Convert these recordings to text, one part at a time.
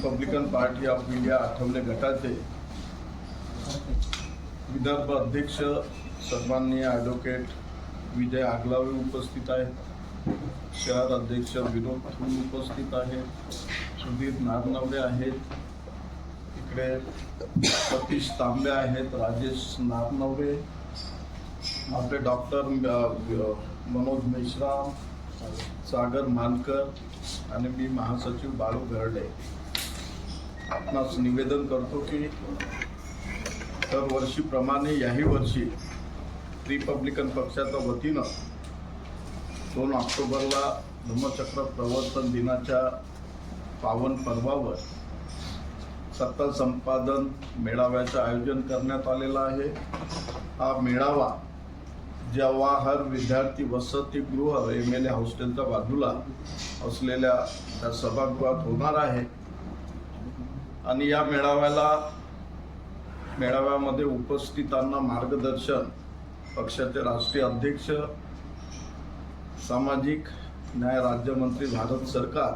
Republican party of India Athawale गटाचे विदर्भ अध्यक्ष सन्माननीय ॲडव्होकेट विजय आगलावे उपस्थित आहेत. शहर अध्यक्ष विनोद थूल उपस्थित आहेत. सुधीर नागनवरे आहेत. इकडे सतीश तांबे आहेत. राजेश नागनवरे आपले डॉक्टर मनोज मेश्राम सागर मानकर आणि मी महासचिव बाळू घरडे. आपणास निवेदन करतो की दरवर्षीप्रमाणे याही वर्षी रिपब्लिकन पक्षाच्या वतीनं दोन ऑक्टोबरला धम्मचक्र प्रवर्तन दिनाच्या पावन पर्वावर सत्ता संपादन मेळाव्याचं आयोजन करण्यात आलेलं आहे. हा मेळावा जवाहर विद्यार्थी वसतिगृह एम एल ए हॉस्टेलच्या बाजूला असलेल्या त्या सभागृहात होणार आहे. आणि या मेळाव्याला मेळाव्यामध्ये उपस्थितांना मार्गदर्शन पक्षाचे राष्ट्रीय अध्यक्ष सामाजिक न्याय राज्यमंत्री भारत सरकार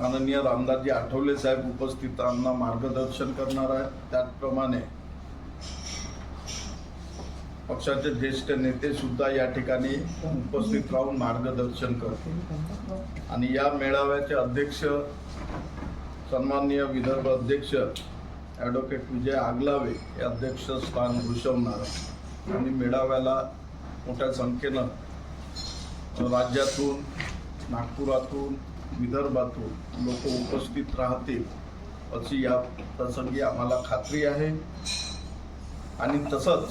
माननीय रामदासजी आठवले साहेब उपस्थितांना मार्गदर्शन करणार आहेत त्याचप्रमाणे पक्षाचे ज्येष्ठ नेते सुद्धा या ठिकाणी उपस्थित राहून मार्गदर्शन करतील. आणि या मेळाव्याचे अध्यक्ष सन्माननीय विदर्भ अध्यक्ष ॲडव्होकेट विजय आगलावे हे अध्यक्षस्थान भूषवणार आणि मेळाव्याला मोठ्या संख्येनं राज्यातून नागपुरातून विदर्भातून लोक उपस्थित राहतील अशी या प्रसंगी आम्हाला खात्री आहे. आणि तसंच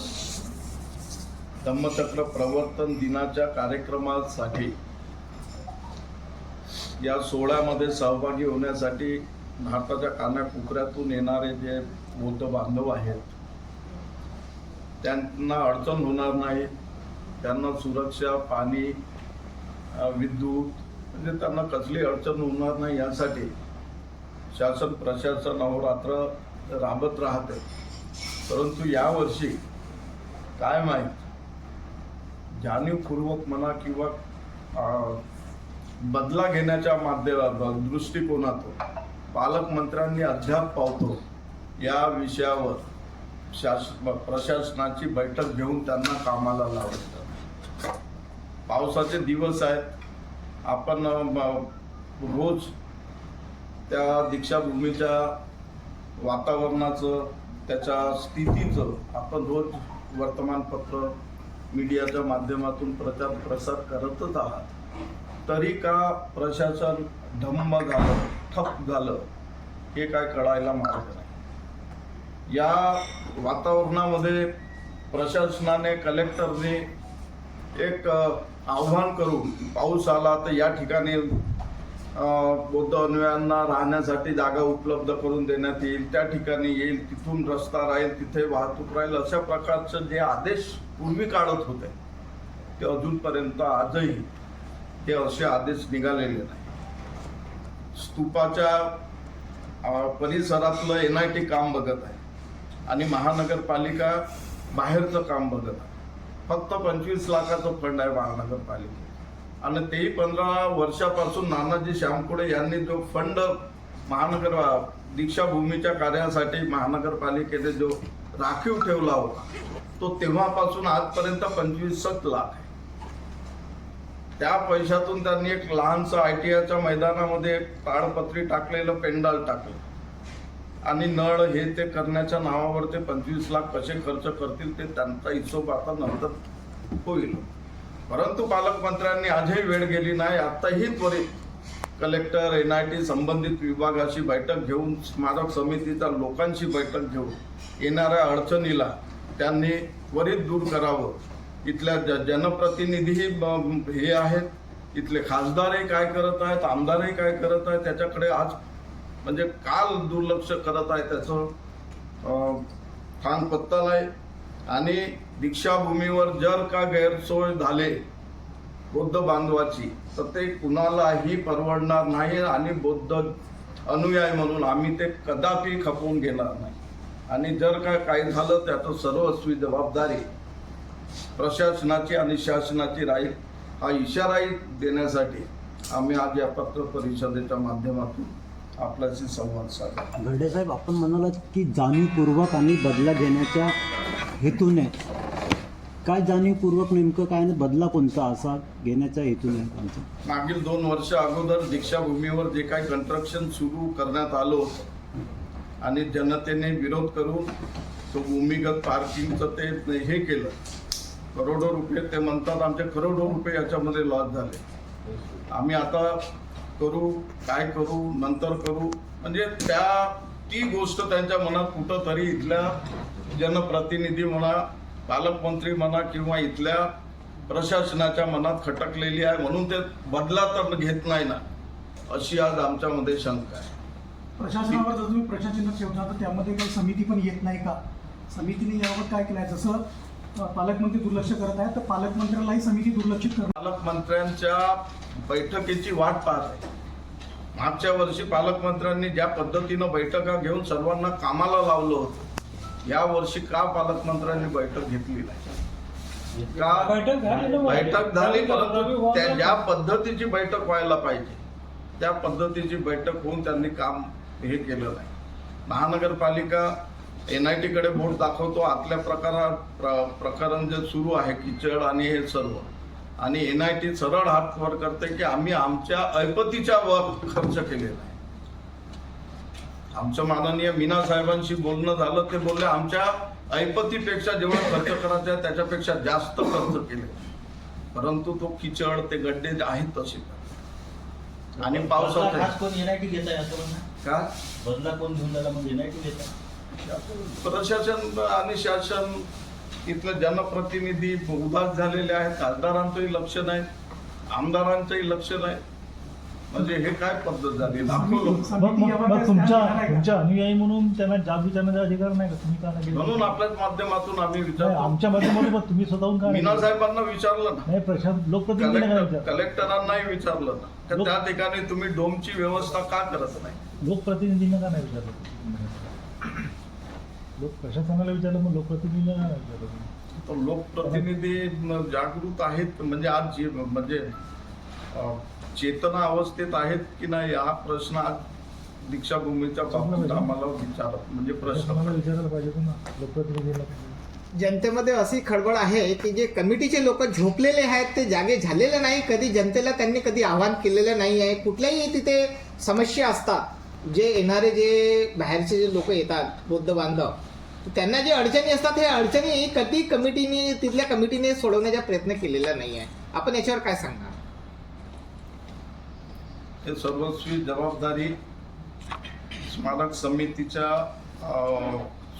धम्मचक्र प्रवर्तन दिनाच्या कार्यक्रमासाठी या सोहळ्यामध्ये सहभागी होण्यासाठी भारताच्या कानाकोपऱ्यातून येणारे जे बौद्ध बांधव आहेत त्यांना अडचण होणार नाही. त्यांना सुरक्षा पाणी विद्युत म्हणजे त्यांना कसली अडचण होणार नाही यासाठी शासन प्रशासन अहोरात्र राबत राहते परंतु यावर्षी काय माहीत? जाणीवपूर्वक म्हणा किंवा बदला घेण्याच्या माध्यमात दृष्टिकोनातून पालकमंत्र्यांनी अद्याप पावतो. या विषयावर शास प्रशासनाची बैठक घेऊन त्यांना कामाला लावतात पावसाचे दिवस आहेत. आपण रोज त्या दीक्षाभूमीच्या वातावरणाचं त्याच्या स्थितीचं आपण रोज वर्तमानपत्र मीडियाच्या माध्यमातून प्रचार प्रसार करतच आहात. तरी का प्रशासन ढम्म झालं? ठप झालं हे काय कळायला मार्ग नाही. या वातावरणामध्ये प्रशासनाने कलेक्टरने एक आव्हान करून पाऊस आला तर या ठिकाणी बौद्ध अनुयायांना राहण्यासाठी जागा उपलब्ध करून देण्यात येईल त्या ठिकाणी येईल तिथून रस्ता राहील तिथे वाहतूक राहील अशा प्रकारचं जे आदेश पूर्वी काढत होते ते अजूनपर्यंत आजही ते असे आदेश निघालेले नाही स्तूपाच्या परिसरातलं एन आय टी काम बघत आहे. आणि महानगरपालिका बाहेरचं काम बघत आहे. फक्त पंचवीस लाखाचं फंड आहे महानगरपालिकेत आणि तेही पंधरा वर्षापासून नानाजी श्यामकुडे यांनी जो फंड महानगर दीक्षाभूमीच्या कार्यासाठी महानगरपालिकेने जो राखीव ठेवला होता तो तेव्हापासून आजपर्यंत पंचवीसच लाख आहे. त्या पैशातून त्यांनी एक लहानसं आय टी आयच्या मैदानामध्ये ताडपत्री टाकलेलं पेंडाल टाकलं. आणि नळ हे ते करण्याच्या नावावर ते पंचवीस लाख कसे खर्च करतील ते त्यांचा हिशोब आता नंतर होईल. परंतु पालकमंत्र्यांनी आजही वेळ गेली नाही आत्ताही त्वरित कलेक्टर एन आय टी संबंधित विभागाशी बैठक घेऊन स्मारक समितीच्या लोकांशी बैठक घेऊन येणाऱ्या अडचणीला त्यांनी त्वरित दूर करावं. इथल्या ज जनप्रतिनिधीही ब- हे आहेत. इथले खासदारही काय करत आहेत आमदारही काय करत आहेत त्याच्याकडे आज म्हणजे काल दुर्लक्ष करत आहे त्याचं. ठाण पत्ता नाही. आणि दीक्षाभूमीवर जर का गैरसोय झाले बौद्ध बांधवाची तर ते कुणालाही परवडणार नाही आणि बौद्ध अनुयायी म्हणून आम्ही ते कदापि खपवून घेणार नाही. आणि जर का काही झालं त्याचं सर्वस्वी जबाबदारी प्रशासनाची आणि शासनाची राहील हा इशाराही देण्यासाठी आम्ही आज या पत्र परिषदेच्या माध्यमातून आपल्याशी संवाद साधला. घरडे साहेब आपण म्हणालात की जाणीवपूर्वक आणि बदला घेण्याच्या हेतूने काय जाणीवपूर्वक नेमकं काय आणि बदला कोणता असा घेण्याच्या हेतूने आमचा? मागील दोन वर्ष अगोदर दीक्षाभूमीवर जे काही कन्स्ट्रक्शन सुरू करण्यात आलं होतं आणि जनतेने विरोध करून तो भूमिगत पार्किंगचं ते हे केलं. करोडो रुपये ते म्हणतात आमचे करोडो रुपये याच्यामध्ये लॉस झाले. आम्ही आता करू काय करू नंतर करू. म्हणजे त्या ती गोष्ट त्यांच्या मनात कुठंतरी इथल्या जनप्रतिनिधी म्हणा पालकमंत्री म्हणा किंवा इथल्या प्रशासनाच्या मनात खटकलेली आहे म्हणून ते बदला तर घेत नाही ना अशी आज आमच्यामध्ये शंका आहे. प्रशासनावर जर तुम्ही प्रशासनात ठेवता तर त्यामध्ये काही समिती पण येत नाही का? समितीने यावर काय केलं आहे जसं पालकमंत्री दुर्लक्ष करत आहेत. तर पालकमंत्र्यालाही समिती दुर्लक्षित करत पालकमंत्र्यांच्या बैठकीची वाट पाहत आहे. मागच्या वर्षी पालकमंत्र्यांनी ज्या पद्धतीनं बैठका घेऊन सर्वांना कामाला लावलं होतं या वर्षी का पालकमंत्र्यांनी बैठक घेतली नाही? का बैठक झाली परंतु ज्या पद्धतीची बैठक व्हायला पाहिजे त्या पद्धतीची बैठक होऊन त्यांनी काम हे केलं नाही. महानगरपालिका एन आय टीकडे बोट दाखवतो. आतल्या प्रकारात प्र- प्रकरण जे सुरू आहे किचड आणि हे सर्व. आणि एन आय टी सरळ हात वर करते की आम्ही आमच्या ऐपतीच्या वर खर्च केलेला आहे. आमच्या माननीय मीना साहेबांशी बोलणं झालं ते बोलले आमच्या ऐपतीपेक्षा जेवढा खर्च करायचा आहे त्याच्यापेक्षा जास्त खर्च केले. परंतु तो किचड ते गड्डे आहेत तसे. आणि खास कोण एनआयटी घेत आहे का? बदला कोण घेऊन राहिला मग एनआयटी घेत आहे? प्रशासन आणि शासन इथले जनप्रतिनिधी उदास झालेले आहेत. खासदारांचंही लक्ष नाही आमदारांचंही लक्ष नाही. म्हणजे हे काय पद्धत झाली? तुमच्या अनुयायी म्हणून त्यांना जाब विचारण्याचा अधिकार नाही का? तुम्ही का नाही केलं? म्हणून आपल्याच माध्यमातून आम्ही नाही, विचारतो. आमच्या माध्यमातून तुम्ही स्वतःहून का नाही मीना? साहेबांना विचारलं ना. नाही प्रशासन विचार कलेक्टरांनाही विचारलं ना. तर त्या ठिकाणी तुम्ही डोमची व्यवस्था का करत नाही? लोकप्रतिनिधींना का नाही विचारलं? लोक प्रशासनाला विचारलं मग विचारलं. तर लोकप्रतिनिधी न- जागृत आहेत म्हणजे आज जे म्हणजे अं, चेतना अवस्थेत आहेत की नाही हा प्रश्न आज दीक्षाभूमीच्या बाबतीत आम्हाला विचार म्हणजे प्रशासनाला प्रश्न विचारायला पाहिजे होतं ना लोकप्रतिनिधीला जनतेमध्ये अशी खळबळ आहे की जे कमिटीचे लोक झोपलेले आहेत ते जागे झालेले नाही कधी जनतेला त्यांनी कधी आव्हान केलेलं नाही आहे कुठल्याही तिथे समस्या असतात. जे येणारे जे बाहेरचे जे लोक येतात बौद्ध बांधव त्यांना जे अडचणी असतात हे अडचणी कधी कमिटीने तिथल्या कमिटीने सोडवण्याचा प्रयत्न केलेला नाही आहे आपण याच्यावर काय सांगणार? हे सर्वस्वी जबाबदारी स्मारक समितीच्या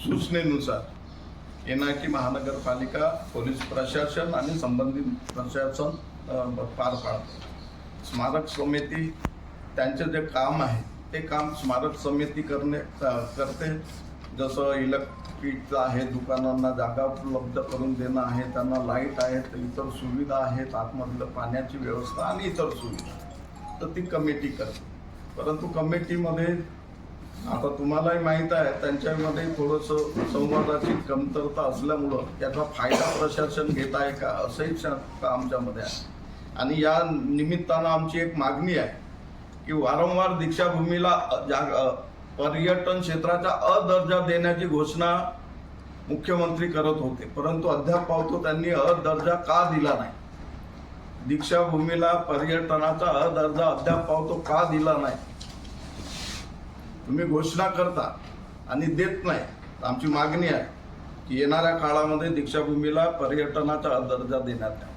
सूचनेनुसार येणार की महानगरपालिका पोलीस प्रशासन आणि संबंधित प्रशासन पार पाडते. स्मारक समिती त्यांचे जे काम आहे ते काम स्मारक समिती करणे करते. जसं इलेक्ट्रिकचं आहे दुकानांना जागा उपलब्ध करून देणं आहे त्यांना लाइट आहेत इतर सुविधा आहेत आतमधलं पाण्याची व्यवस्था आणि इतर सुविधा. तर ती कमिटी करते. परंतु कमिटीमध्ये आता तुम्हालाही माहीत आहे त्यांच्यामध्ये थोडंसं संवादाची कमतरता असल्यामुळं त्याचा फायदा प्रशासन घेत आहे का असंही आमच्यामध्ये आहे. आणि या निमित्तानं आमची एक मागणी आहे की वारंवार दीक्षाभूमीला अ- जाग अ- पर्यटन क्षेत्राचा अदर्जा देण्याची घोषणा मुख्यमंत्री करत होते. परंतु अद्याप पावतो त्यांनी अदर्जा का दिला नाही? दीक्षाभूमीला पर्यटनाचा अदर्जा अद्याप पावतो का दिला नाही? तुम्ही घोषणा करता आणि देत नाही. आमची मागणी आहे की येणाऱ्या काळामध्ये दीक्षाभूमीला पर्यटनाचा दर्जा देण्यात आहे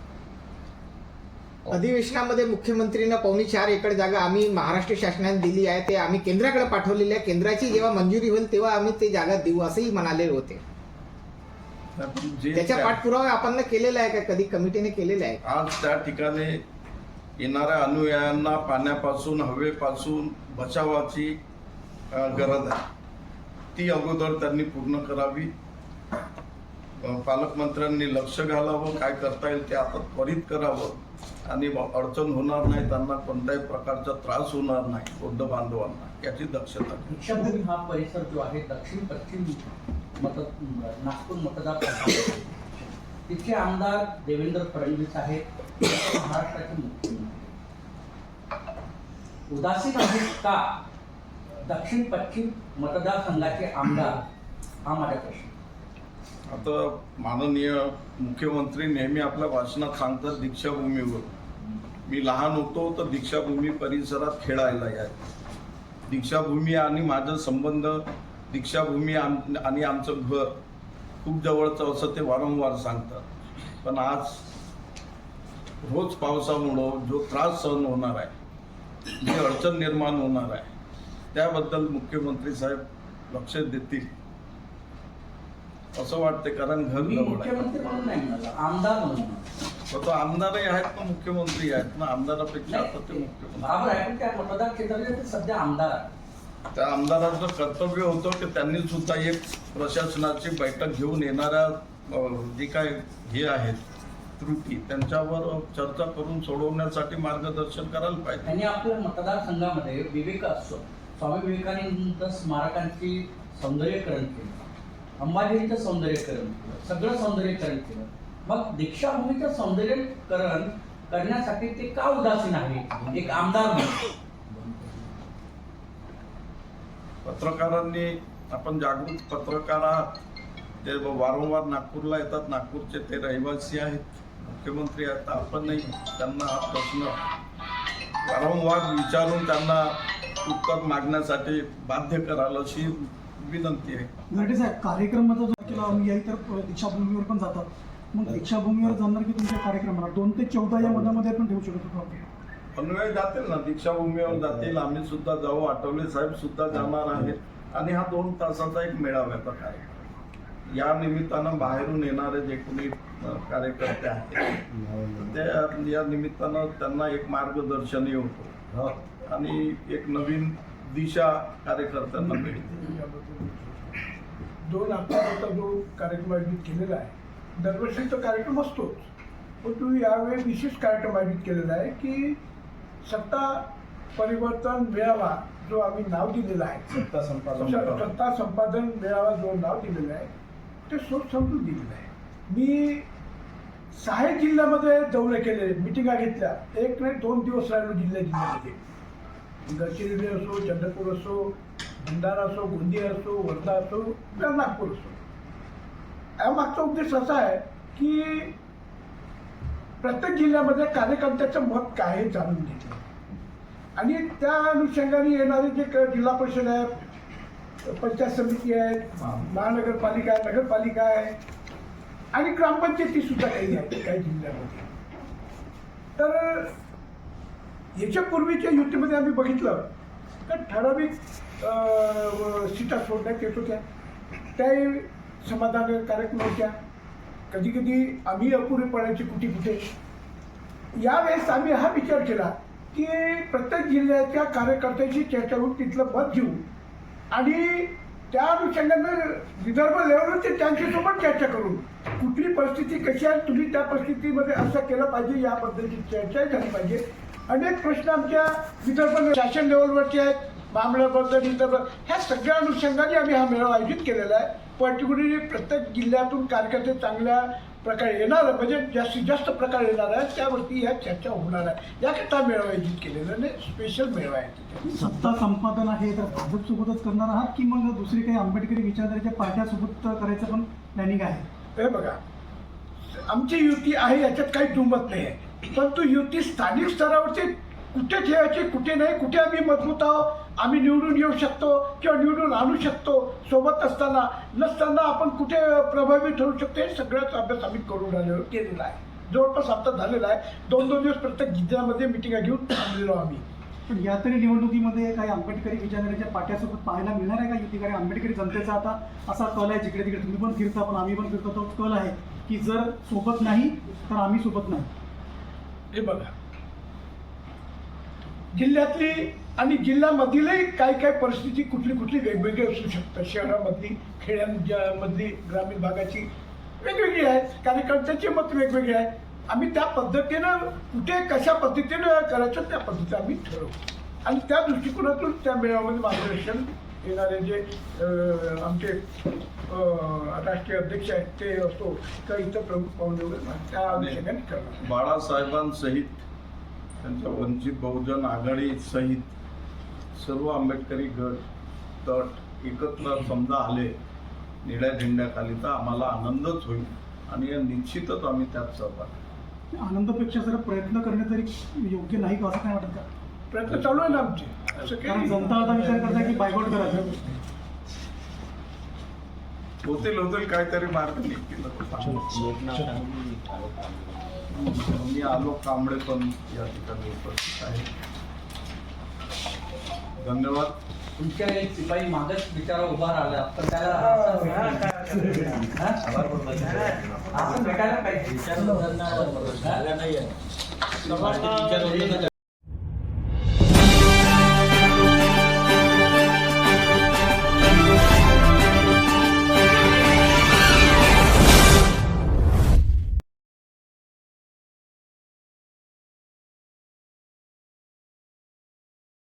अधिवेशनामध्ये मुख्यमंत्रीनं पावणे चार एकर जागा आम्ही महाराष्ट्र शासनाने दिली आहे ते आम्ही केंद्राकडे पाठवलेली आहे. केंद्राची जेव्हा मंजुरी होईल तेव्हा आम्ही ते जागा देऊ असंही म्हणाले होते. त्याच्या त्या- पाठपुरावा आपण केलेला आहे का? कधी कमिटीने केलेला आहे? आज त्या ठिकाणी येणाऱ्या अनुयायांना पाण्यापासून हवेपासून बचावाची गरज आहे. ती अगोदर त्यांनी पूर्ण करावी. पालकमंत्र्यांनी लक्ष घालावं काय करता येईल ते आता त्वरित करावं. आणि अडचण होणार नाही त्यांना कोणत्याही प्रकारचा त्रास होणार नाही बौद्ध बांधवांना याची दक्षता. दीक्षाभूमी हा परिसर जो आहे दक्षिण पश्चिम मत नागपूर मतदारसंघ तिथले आमदार देवेंद्र फडणवीस आहेत महाराष्ट्राचे मुख्यमंत्री. उदासीन आहेत का? दक्षिण पश्चिम मतदारसंघाचे आमदार हा माझा प्रश्न. आता माननीय मुख्यमंत्री नेहमी आपल्या भाषणात सांगतात दीक्षाभूमीवर. मी लहान होतो तर दीक्षाभूमी परिसरात खेळायला या दीक्षाभूमी आणि माझं संबंध दीक्षाभूमी आम- आणि आमचं घर खूप जवळचं असं ते वारंवार सांगतात. पण आज रोज पावसामुळं जो त्रास सहन होणार आहे जी अडचण निर्माण होणार आहे त्याबद्दल मुख्यमंत्री साहेब लक्ष देतील. असं वाटते कारण घर मी जवळ आहे मुख्यमंत्री म्हणून नाही म्हणाला आमदार म्हणून म्हणालो. तो आमदारही आहेत ना मुख्यमंत्री आहेत. ना आमदारापेक्षा आता ते मुख्यमंत्री. बरोबर आहे पण त्या मतदार ते सध्या आमदार. त्या आमदाराचं कर्तव्य होतं की त्यांनी सुद्धा एक प्रशासनाची बैठक घेऊन येणाऱ्या अं, जे काय हे आहेत त्रुटी त्यांच्यावर चर्चा करून सोडवण्यासाठी मार्गदर्शन करायला पाहिजे. त्यांनी आपल्या मतदारसंघामध्ये विवेक असो स्वामी विवेकानंद स्मारकांची सौंदर्यकरण केलं. अंबादेवीचं सौंदर्यकरण केलं सगळं सौंदर्यकरण केलं. मग दीक्षाभूमीचं सौंदर्यकरण करण्यासाठी ते का उदासीन आहे? एक आमदार म्हणून. पत्रकारांनी आपण जागृत पत्रकार आहात ते वारंवार नागपूरला येतात. नागपूरचे ते रहिवासी आहेत. मुख्यमंत्री आहेत आपणही त्यांना हा प्रश्न वारंवार विचारून त्यांना उत्तर मागण्यासाठी बाध्य कराल अशी विनंती आहे. साहेब कार्यक्रमाचा जो केला आम्ही याही तर दीक्षाभूमीवर पण जातात. मग दीक्षाभूमीवर जाणार की तुमच्या कार्यक्रमाला? दोन ते चौदा या मधामध्ये आपण ठेवू शकतो? अन्वय जातील ना दीक्षाभूमीवर जातील. आम्ही सुद्धा जाऊ. आठवले साहेब सुद्धा जाणार आहेत. आणि हा दोन तासाचा एक मेळाव्याचा कार्यक्रम. या निमित्तानं बाहेरून येणारे जे कोणी कार्यकर्ते आहेत त्या या निमित्तानं त्यांना एक मार्गदर्शनही होतो आणि एक नवीन दिशा कार्यकर्त्यांना मिळते दोन आठवड्याचा जो कार्यक्रम आयोजित केलेला आहे दरवर्षी तो कार्यक्रम असतोच. परंतु यावेळी विशेष कार्यक्रम आयोजित केलेला आहे की सत्ता परिवर्तन मेळावा जो आम्ही नाव दिलेला आहे. सत्ता संपादन सत्ता संपादन मेळावा जो नाव दिलेलं आहे ते सोप समजून दिलेलं आहे. मी सहा जिल्ह्यामध्ये दौरे केले मिटिंगा घेतल्या. एक नाही दोन दिवस राहिलो जिल्ह्या जिल्ह्यामध्ये गडचिरोली असो चंद्रपूर असो भंडारा असो गोंदिया असो वर्धा असो किंवा नागपूर असो. यामागचा उद्देश असा आहे की प्रत्येक जिल्ह्यामध्ये कार्यकर्त्याचं मत काय हे जाणून घेतलं आणि त्या अनुषंगाने येणारे जे जिल्हा परिषद आहे पंचायत समिती आहे महानगरपालिका आहे नगरपालिका आहे आणि ग्रामपंचायती सुद्धा काही आहेत काही जिल्ह्यामध्ये. तर याच्यापूर्वीच्या युतीमध्ये आम्ही बघितलं तर ठराविक सीटा सोडण्यात येत होत्या. त्याही समाधानकारक नव्हत्या. कधी कधी आम्ही अपुरे पडायची कुठे कुठे. यावेळेस आम्ही हा विचार केला की प्रत्येक जिल्ह्याच्या कार्यकर्त्याशी चर्चा होऊन तिथलं मत घेऊ. आणि त्या अनुषंगानं विदर्भ लेवलवरती त्यांच्यासोबत चर्चा करू. कुठली परिस्थिती कशी आहे तुम्ही त्या परिस्थितीमध्ये असं केलं पाहिजे या पद्धतीची चर्चा झाली पाहिजे. अनेक प्रश्न आमच्या विदर्भ शासन लेवलवरती आहेत मामल्याबद्दल विदर्भ ह्या सगळ्या अनुषंगाने आम्ही हा मेळावा आयोजित केलेला आहे. पर्टिक्युलरली प्रत्येक जिल्ह्यातून कार्यकर्ते चांगल्या प्रकारे येणार म्हणजे जास्तीत जास्त प्रकारे येणार आहे त्यावरती या चर्चा होणार आहे. याकरता मेळावा आयोजित केलेला आणि स्पेशल मेळावा आहे सत्ता संपादन आहे तर भाजपसोबतच करणार आहात की मग दुसरी काही आंबेडकरी विचारधारेच्या पार्ट्यासोबत करायचं पण प्लॅनिंग आहे? हे बघा आमची युती आहे याच्यात काही दुमत नाही आहे. परंतु युती स्थानिक स्तरावरती कुठे ठेवायची कुठे नाही कुठे आम्ही मजबूत आहोत आम्ही निवडून येऊ शकतो किंवा निवडून आणू शकतो सोबत असताना नसताना आपण कुठे प्रभावी ठरू शकतो हे सगळ्याच अभ्यास आम्ही करून आलेलो केलेला आहे. जवळपास आता झालेला आहे. दोन दोन दिवस प्रत्येक जिल्ह्यामध्ये मिटिंगा घेऊन थांबलेलो आम्ही. पण या तरी निवडणुकीमध्ये काही आंबेडकरी विचारधारेच्या पाट्यासोबत पाहायला मिळणार आहे का युती? कारण आंबेडकरी जनतेचा आता असा कल आहे जिकडे तिकडे तुम्ही पण फिरता पण आम्ही पण फिरतो तो कल आहे की जर सोबत नाही तर आम्ही सोबत नाही. हे बघा. जिल्ह्यातली आणि जिल्ह्यामधीलही काही काही परिस्थिती कुठली कुठली वेगवेगळी असू शकतं शहरामधली खेड्यांमधली ग्रामीण भागाची वेगवेगळी आहे. कार्यकर्त्याचे मत वेगवेगळे आहे. आम्ही त्या पद्धतीनं कुठे कशा पद्धतीनं करायचं त्या पद्धतीनं आम्ही ठरवू. आणि त्या दृष्टिकोनातून त्या मेळाव्यामध्ये मार्गदर्शन येणारे जे आमचे राष्ट्रीय अध्यक्ष आहेत ते असो किंवा इतर प्रमुख पाहुणे वगैरे त्या अनुषंगाने करणार. बाळासाहेबांसहित त्यांच्या वंचित बहुजन आघाडी सहित सर्व आंबेडकरी गट तट एकत्र समजा आले निळ्या झेंड्याखाली तर आम्हाला आनंदच होईल. आणि निश्चितच आम्ही त्यात सहभागी आनंदापेक्षा जर प्रयत्न करणे तरी योग्य नाही का असं काय वाटत? का प्रयत्न चालू आहे ना आमचे. असं जनता आता विचार करते की बायकॉट करायचं. होतील होतील काहीतरी मार्ग निघतील. मी आलो कांबळे पण या ठिकाणी उपस्थित आहे. धन्यवाद. तुमच्या एक सिपाही मागच बिचारा उभा राहिला. पण त्याला हा? असं भेटायला पाहिजे.